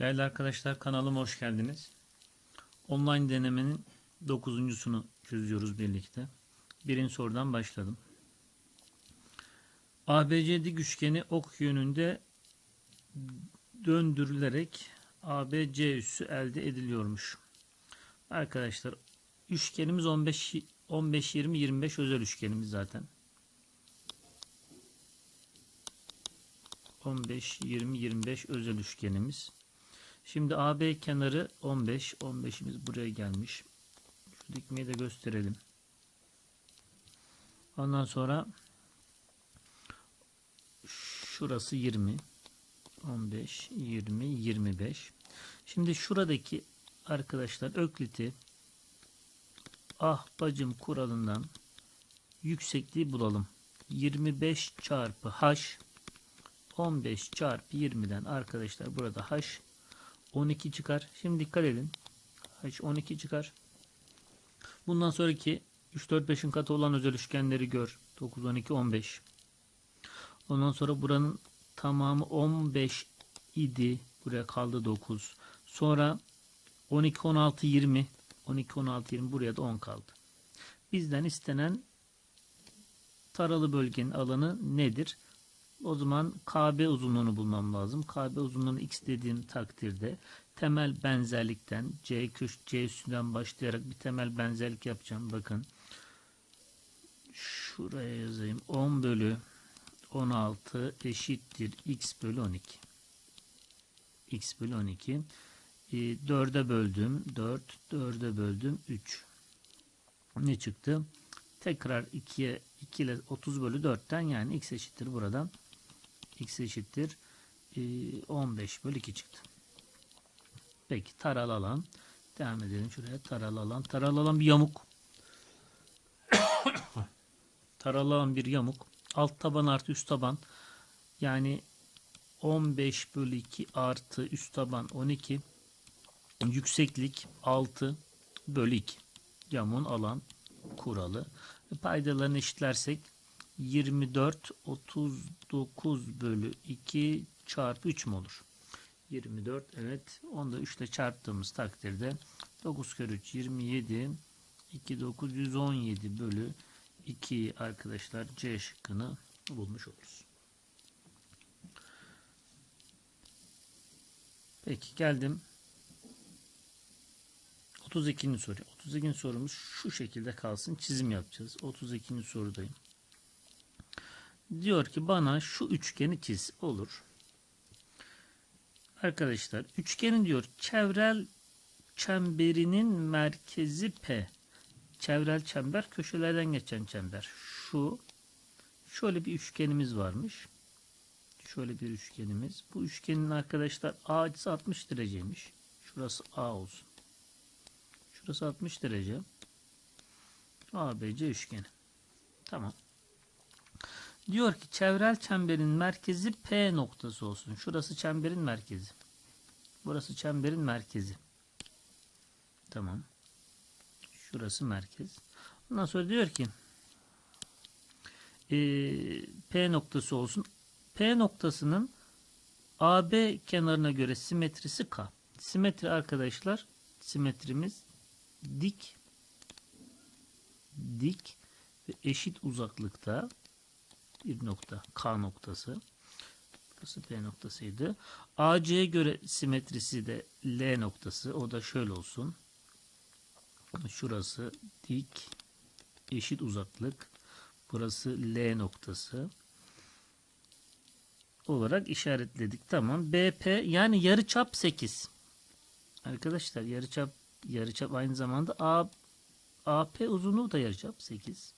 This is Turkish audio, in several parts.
Değerli arkadaşlar kanalıma hoş geldiniz. Online denemenin dokuzuncusunu çözüyoruz birlikte. Birinci sorudan başladım. ABCD üçgeni ok yönünde döndürülerek ABC üssü elde ediliyormuş. Arkadaşlar üçgenimiz 15 15 20 25 özel üçgenimiz zaten. 15 20 25 özel üçgenimiz. Şimdi AB kenarı 15. 15'imiz buraya gelmiş. Şu dikmeyi de gösterelim. Ondan sonra şurası 20. 15, 20, 25. Şimdi şuradaki arkadaşlar Öklit'i ah bacım kuralından yüksekliği bulalım. 25 çarpı h 15 çarpı 20'den arkadaşlar burada h 12 çıkar. Şimdi dikkat edin. H 12 çıkar. Bundan sonraki 3 4 5'in katı olan özel üçgenleri gör. 9 12 15. Ondan sonra buranın tamamı 15 idi. Buraya kaldı 9. Sonra 12 16 20 12 16 20 buraya da 10 kaldı. Bizden istenen taralı bölgenin alanı nedir? O zaman KB uzunluğunu bulmam lazım. KB uzunluğunu x dediğim takdirde temel benzerlikten C köş C üstünden başlayarak bir temel benzerlik yapacağım. Bakın. Şuraya yazayım. 10 bölü 16 eşittir x bölü 12. x bölü 12. E, 4'e böldüm. 4. 4'e böldüm. 3. Ne çıktı? Tekrar 2'ye 2 ile 30 bölü 4'ten yani x eşittir buradan x eşittir 15 bölü 2 çıktı. Peki taralı alan. Devam edelim şuraya. Taralı alan. Taralı alan bir yamuk. taralı alan bir yamuk. Alt taban artı üst taban. Yani 15 bölü 2 artı üst taban 12. Yükseklik 6 bölü 2. Yamuğun alan kuralı. Paydalarını eşitlersek 24 39 bölü 2 çarpı 3 mü olur? 24 evet. Onu da 3 ile çarptığımız takdirde 9 kere 3 27 2 9 117 bölü 2 arkadaşlar C şıkkını bulmuş oluruz. Peki geldim 32. soru. 32. sorumuz şu şekilde kalsın. Çizim yapacağız. 32. sorudayım. Diyor ki bana şu üçgeni çiz. Olur. Arkadaşlar üçgenin diyor çevrel çemberinin merkezi P. Çevrel çember köşelerden geçen çember. Şu şöyle bir üçgenimiz varmış. Şöyle bir üçgenimiz. Bu üçgenin arkadaşlar A açısı 60 dereceymiş. Şurası A olsun. Şurası 60 derece. ABC üçgeni. Tamam. Diyor ki çevrel çemberin merkezi P noktası olsun. Şurası çemberin merkezi. Burası çemberin merkezi. Tamam. Şurası merkez. Ondan sonra diyor ki e, P noktası olsun. P noktasının AB kenarına göre simetrisi K. Simetri arkadaşlar simetrimiz dik dik ve eşit uzaklıkta bir nokta K noktası. Burası P noktasıydı. AC'ye göre simetrisi de L noktası. O da şöyle olsun. Şurası dik eşit uzaklık. Burası L noktası olarak işaretledik. Tamam. BP yani yarıçap 8. Arkadaşlar yarıçap yarıçap aynı zamanda AP uzunluğu da yarıçap 8.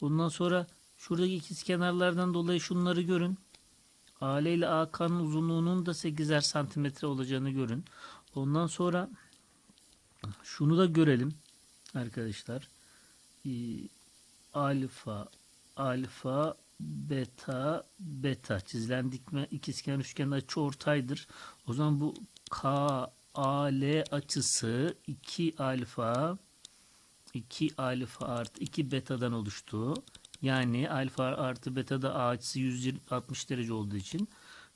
Ondan sonra şuradaki ikiz kenarlardan dolayı şunları görün. AL ile AK'nın uzunluğunun da 8'er santimetre olacağını görün. Ondan sonra şunu da görelim arkadaşlar. Ee, alfa alfa beta beta çizilen dikme ikizkenar üçgenin açı ortaydır. O zaman bu K A L açısı 2 alfa 2 alfa artı 2 betadan oluştu. Yani alfa artı beta da A açısı 160 derece olduğu için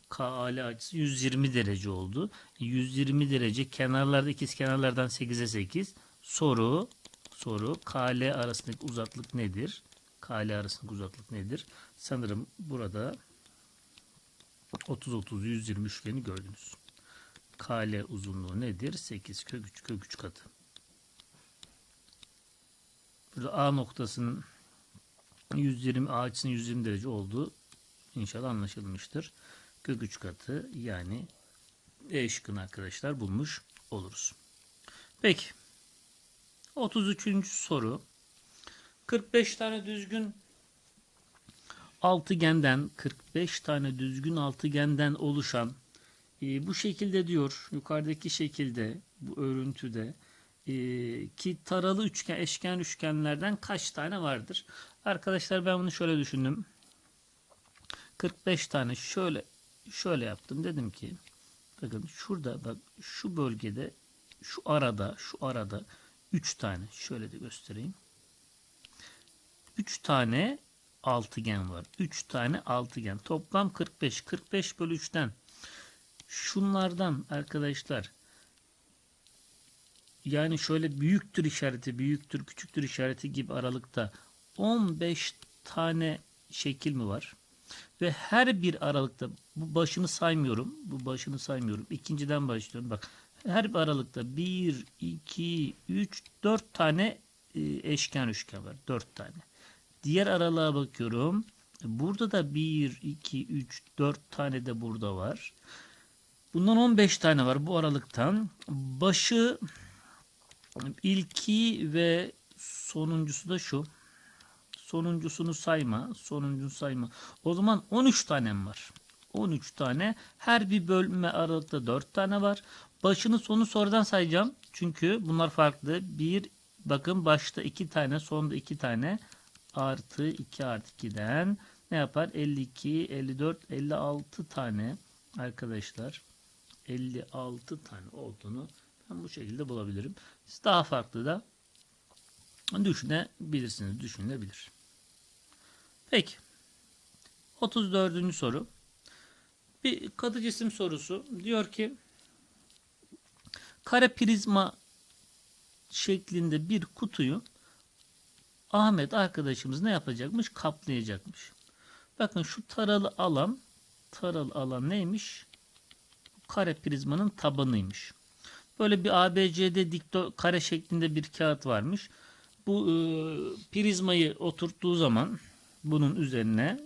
KAL açısı 120 derece oldu. 120 derece kenarlarda ikiz kenarlardan 8'e 8. Soru soru KL arasındaki uzaklık nedir? KL arasındaki uzaklık nedir? Sanırım burada 30 30 120 üçgeni gördünüz. KL uzunluğu nedir? 8 kök 3 kök 3 katı. Burada A noktasının 120 A açısının 120 derece olduğu inşallah anlaşılmıştır. Kök 3 katı yani E şıkkını arkadaşlar bulmuş oluruz. Peki. 33. soru. 45 tane düzgün altıgenden 45 tane düzgün altıgenden oluşan e, bu şekilde diyor yukarıdaki şekilde bu örüntüde e, ki taralı üçgen eşken üçgenlerden kaç tane vardır? Arkadaşlar ben bunu şöyle düşündüm. 45 tane şöyle şöyle yaptım. Dedim ki bakın şurada bak şu bölgede şu arada şu arada 3 tane şöyle de göstereyim. 3 tane altıgen var. 3 tane altıgen. Toplam 45. 45 bölü 3'ten şunlardan arkadaşlar yani şöyle büyüktür işareti, büyüktür, küçüktür işareti gibi aralıkta 15 tane şekil mi var? Ve her bir aralıkta bu başını saymıyorum. Bu başını saymıyorum. İkinciden başlıyorum. Bak her bir aralıkta 1, 2, 3, 4 tane e, eşken üçgen var. 4 tane. Diğer aralığa bakıyorum. Burada da 1, 2, 3, 4 tane de burada var. Bundan 15 tane var bu aralıktan. Başı ilki ve sonuncusu da şu. Sonuncusunu sayma. Sonuncusunu sayma. O zaman 13 tanem var. 13 tane. Her bir bölme aralıkta 4 tane var. Başını sonu sonradan sayacağım. Çünkü bunlar farklı. Bir bakın başta 2 tane sonda 2 tane artı 2 artı 2'den ne yapar? 52, 54, 56 tane arkadaşlar 56 tane olduğunu ben bu şekilde bulabilirim. Siz daha farklı da düşünebilirsiniz. Düşünebilir. Peki. 34. soru. Bir katı cisim sorusu. Diyor ki kare prizma şeklinde bir kutuyu Ahmet arkadaşımız ne yapacakmış? Kaplayacakmış. Bakın şu taralı alan taralı alan neymiş? Kare prizmanın tabanıymış. Böyle bir ABCD dikto kare şeklinde bir kağıt varmış. Bu e, prizmayı oturttuğu zaman bunun üzerine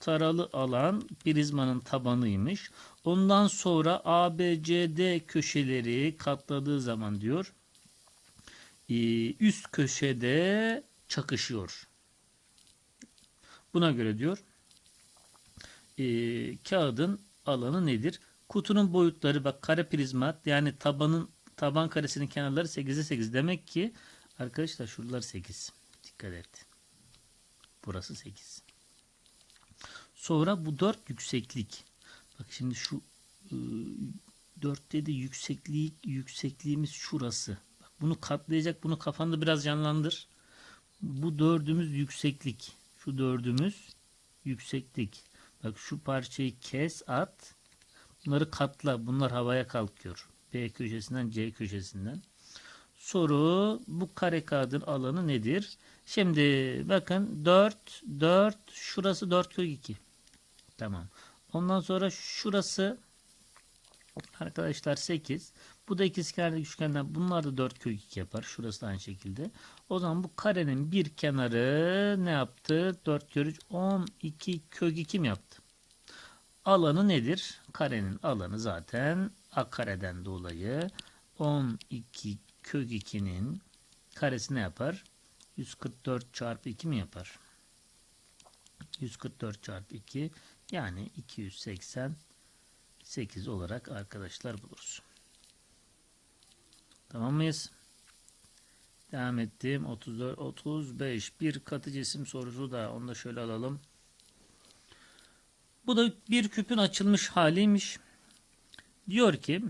taralı alan prizmanın tabanıymış. Ondan sonra ABCD köşeleri katladığı zaman diyor e, üst köşede çakışıyor. Buna göre diyor e, kağıdın alanı nedir? Kutunun boyutları bak kare prizma yani tabanın taban karesinin kenarları 8'e 8. Demek ki arkadaşlar şuralar 8. Dikkat et. Burası 8. Sonra bu 4 yükseklik. Bak şimdi şu e, 4'te de yüksekliği yüksekliğimiz şurası. Bak bunu katlayacak. Bunu kafanda biraz canlandır. Bu dördümüz yükseklik. Şu dördümüz yükseklik. Bak şu parçayı kes at. Bunları katla. Bunlar havaya kalkıyor. B köşesinden C köşesinden. Soru bu kare kağıdın alanı nedir? Şimdi bakın 4 4 şurası 4 kök 2. Tamam. Ondan sonra şurası arkadaşlar 8. Bu da ikizkenarlık üçgenden bunlar da 4 kök 2 yapar. Şurası da aynı şekilde. O zaman bu karenin bir kenarı ne yaptı? 4 kök 3 12 kök 2 mi yaptı? Alanı nedir? Karenin alanı zaten a kareden dolayı 12 kök 2'nin karesi ne yapar? 144 çarpı 2 mi yapar? 144 çarpı 2 yani 288 olarak arkadaşlar buluruz. Tamam mıyız? Devam ettim. 34, 35. Bir katı cisim sorusu da onu da şöyle alalım. Bu da bir küpün açılmış haliymiş. Diyor ki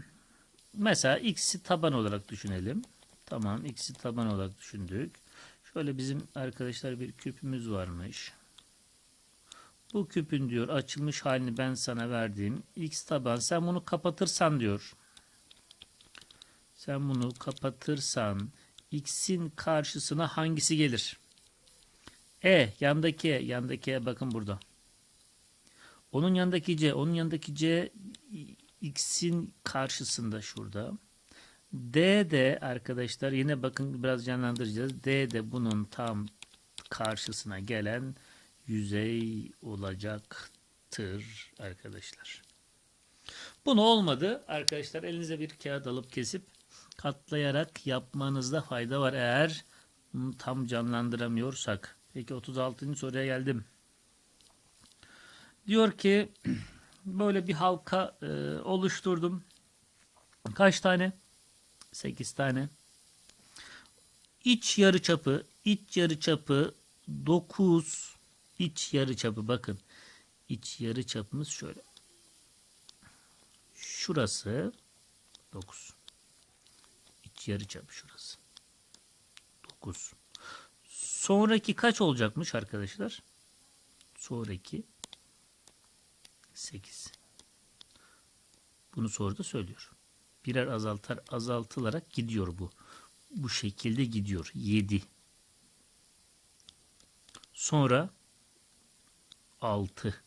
mesela x'i taban olarak düşünelim. Tamam x'i taban olarak düşündük. Şöyle bizim arkadaşlar bir küpümüz varmış. Bu küpün diyor açılmış halini ben sana verdiğim x taban sen bunu kapatırsan diyor. Sen bunu kapatırsan x'in karşısına hangisi gelir? E yandaki E, yandaki E bakın burada. Onun yanındaki C, onun yanındaki C x'in karşısında şurada. D de arkadaşlar yine bakın biraz canlandıracağız. D de bunun tam karşısına gelen yüzey olacaktır arkadaşlar. Bunu olmadı arkadaşlar elinize bir kağıt alıp kesip katlayarak yapmanızda fayda var eğer tam canlandıramıyorsak. Peki 36. soruya geldim. Diyor ki böyle bir halka e, oluşturdum. Kaç tane? 8 tane. İç yarıçapı, iç yarıçapı 9 iç yarıçapı bakın. İç yarıçapımız şöyle. Şurası 9. İç yarıçapı şurası. 9. Sonraki kaç olacakmış arkadaşlar? Sonraki 8. Bunu soruda söylüyor. Birer azaltar azaltılarak gidiyor bu. Bu şekilde gidiyor. 7. Sonra 6.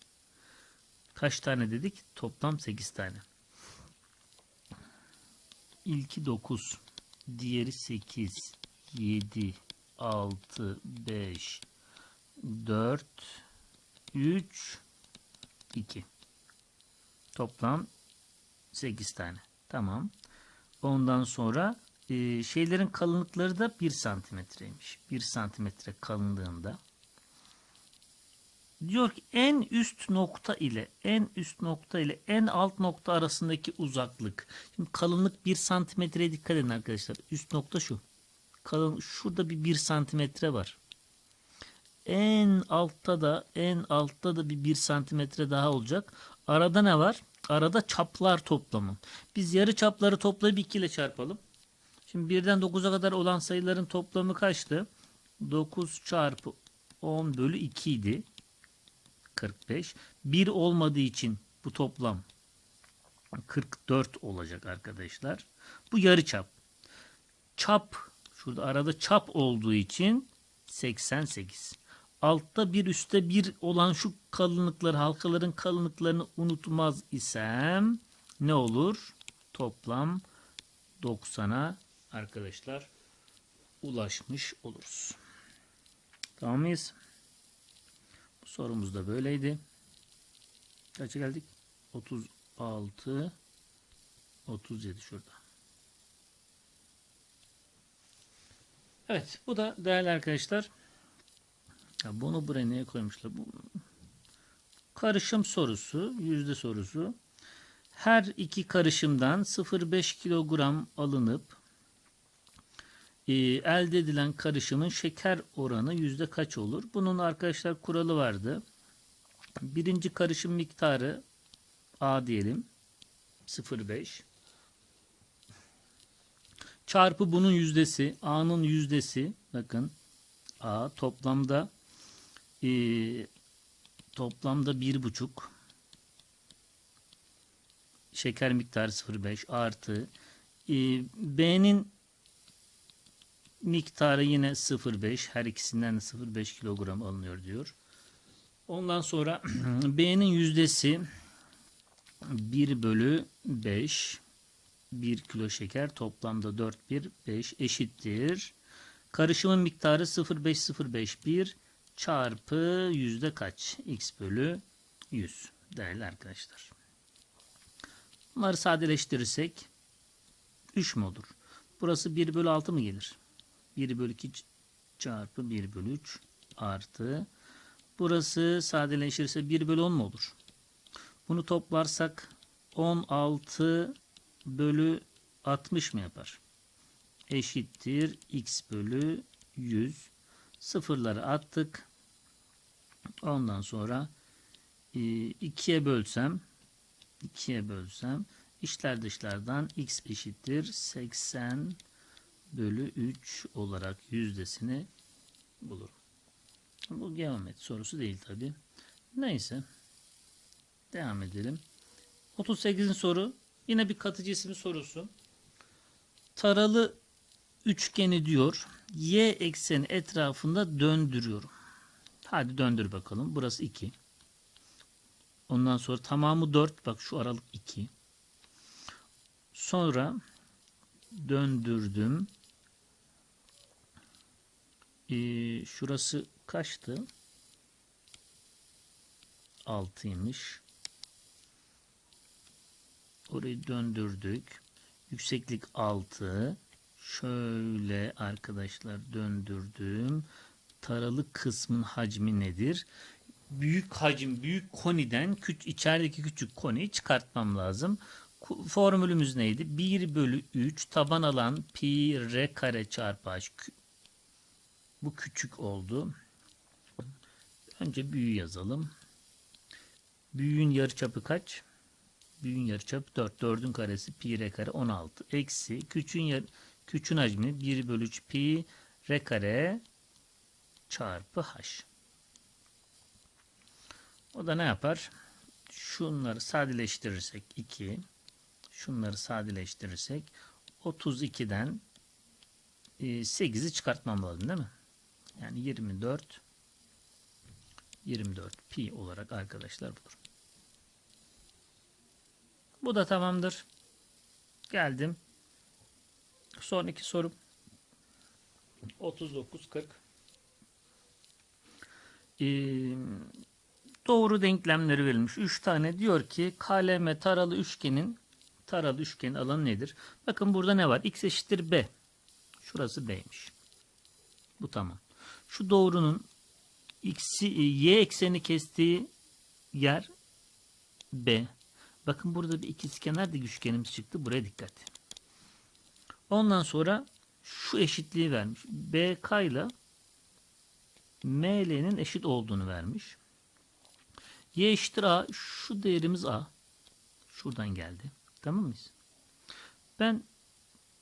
Kaç tane dedik? Toplam 8 tane. İlki 9. Diğeri 8. 7. 6. 5. 4. 3. 2. Toplam 8 tane. Tamam. Ondan sonra e, şeylerin kalınlıkları da 1 santimetreymiş. 1 santimetre kalınlığında. Diyor ki en üst nokta ile en üst nokta ile en alt nokta arasındaki uzaklık. Şimdi kalınlık 1 santimetreye dikkat edin arkadaşlar. Üst nokta şu. Kalın şurada bir 1 santimetre var. En altta da en altta da bir 1 santimetre daha olacak. Arada ne var? Arada çaplar toplamı. Biz yarı çapları toplayıp 2 ile çarpalım. Şimdi 1'den 9'a kadar olan sayıların toplamı kaçtı? 9 çarpı 10 bölü 2 idi. 45. 1 olmadığı için bu toplam 44 olacak arkadaşlar. Bu yarı çap. Çap şurada arada çap olduğu için 88. Altta bir üstte bir olan şu kalınlıkları halkaların kalınlıklarını unutmaz isem ne olur? Toplam 90'a arkadaşlar ulaşmış oluruz. Tamam mıyız? Bu sorumuz da böyleydi. Kaça geldik? 36 37 şurada. Evet bu da değerli arkadaşlar ya bunu buraya niye koymuşlar? Bu karışım sorusu, yüzde sorusu. Her iki karışımdan 0,5 kilogram alınıp e, elde edilen karışımın şeker oranı yüzde kaç olur? Bunun arkadaşlar kuralı vardı. Birinci karışım miktarı A diyelim. 0,5 çarpı bunun yüzdesi A'nın yüzdesi bakın A toplamda e, toplamda bir buçuk şeker miktarı 0,5 artı e, B'nin miktarı yine 0,5 her ikisinden de 0,5 kilogram alınıyor diyor. Ondan sonra B'nin yüzdesi 1 bölü 5 1 kilo şeker toplamda 4 1 5 eşittir. Karışımın miktarı 0,5051 çarpı yüzde kaç? X bölü 100 değerli arkadaşlar. Bunları sadeleştirirsek 3 mü olur? Burası 1 bölü 6 mı gelir? 1 bölü 2 çarpı 1 bölü 3 artı burası sadeleşirse 1 bölü 10 mu olur? Bunu toplarsak 16 bölü 60 mı yapar? Eşittir x bölü 100. Sıfırları attık. Ondan sonra 2'ye e, bölsem 2'ye bölsem içler dışlardan x eşittir 80 bölü 3 olarak yüzdesini bulurum. Bu geometri sorusu değil tabi. Neyse. Devam edelim. 38. soru. Yine bir katı cismi sorusu. Taralı üçgeni diyor. Y ekseni etrafında döndürüyorum. Hadi döndür bakalım. Burası 2. Ondan sonra tamamı 4. Bak şu aralık 2. Sonra döndürdüm. Ee, şurası kaçtı? 6'ymış. Orayı döndürdük. Yükseklik 6. Şöyle arkadaşlar döndürdüm. Taralı kısmın hacmi nedir? Büyük hacim, büyük koniden küç, içerideki küçük koniyi çıkartmam lazım. Formülümüz neydi? 1 bölü 3 taban alan pi r kare çarpı h. Bu küçük oldu. Önce büyüğü yazalım. Büyüğün yarıçapı kaç? Büyüğün yarıçapı 4. 4'ün karesi pi r kare 16. Eksi küçüğün, yar, küçüğün hacmi 1 bölü 3 pi r kare çarpı h. O da ne yapar? Şunları sadeleştirirsek 2. Şunları sadeleştirirsek 32'den 8'i çıkartmam lazım değil mi? Yani 24 24 pi olarak arkadaşlar budur. Bu da tamamdır. Geldim. Sonraki sorum 39 40 Ee, doğru denklemleri verilmiş. 3 tane diyor ki KLM taralı üçgenin taralı üçgenin alanı nedir? Bakın burada ne var? X eşittir B. Şurası B'ymiş. Bu tamam. Şu doğrunun x'i y ekseni kestiği yer B. Bakın burada bir ikizkenar dik üçgenimiz çıktı. Buraya dikkat. Ondan sonra şu eşitliği vermiş. BK ile ML'nin eşit olduğunu vermiş. Y eşittir A. Şu değerimiz A. Şuradan geldi. Tamam mıyız? Ben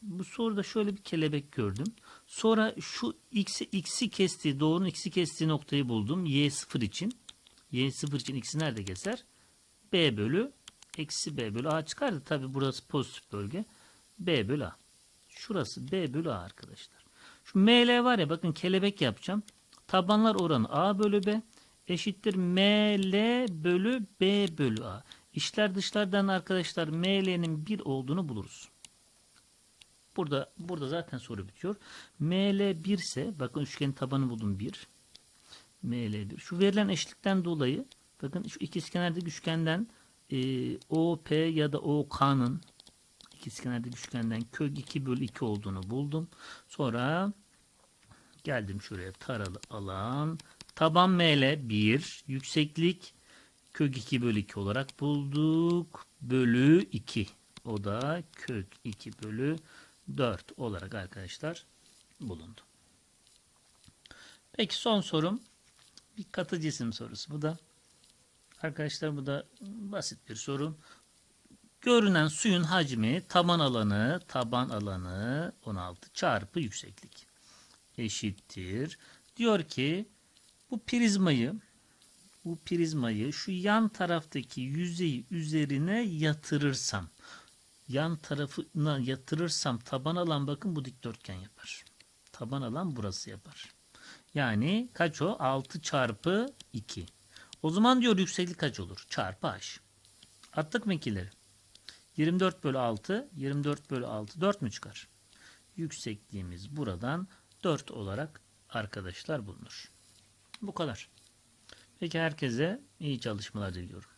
bu soruda şöyle bir kelebek gördüm. Sonra şu x'i x'i kestiği, doğrunun x'i kestiği noktayı buldum. Y sıfır için. Y sıfır için x'i nerede keser? B bölü eksi B bölü A çıkardı. Tabi burası pozitif bölge. B bölü A. Şurası B bölü A arkadaşlar. Şu ML var ya bakın kelebek yapacağım. Tabanlar oranı A bölü B eşittir ML bölü B bölü A. İşler dışlardan arkadaşlar ML'nin 1 olduğunu buluruz. Burada burada zaten soru bitiyor. ML 1 ise bakın üçgenin tabanı buldum 1. ML 1. Şu verilen eşitlikten dolayı bakın şu ikizkenardaki üçgenden e, OP ya da OK'nın ikizkenardaki üçgenden kök 2 bölü 2 olduğunu buldum. Sonra geldim şuraya taralı alan. Taban ML 1. Yükseklik kök 2 bölü 2 olarak bulduk. Bölü 2. O da kök 2 bölü 4 olarak arkadaşlar bulundu. Peki son sorum bir katı cisim sorusu. Bu da arkadaşlar bu da basit bir soru. Görünen suyun hacmi taban alanı taban alanı 16 çarpı yükseklik eşittir. Diyor ki bu prizmayı bu prizmayı şu yan taraftaki yüzeyi üzerine yatırırsam yan tarafına yatırırsam taban alan bakın bu dikdörtgen yapar. Taban alan burası yapar. Yani kaç o? 6 çarpı 2. O zaman diyor yükseklik kaç olur? Çarpı h. Attık mı ikileri? 24 bölü 6. 24 bölü 6. 4 mü çıkar? Yüksekliğimiz buradan 4 olarak arkadaşlar bulunur. Bu kadar. Peki herkese iyi çalışmalar diliyorum.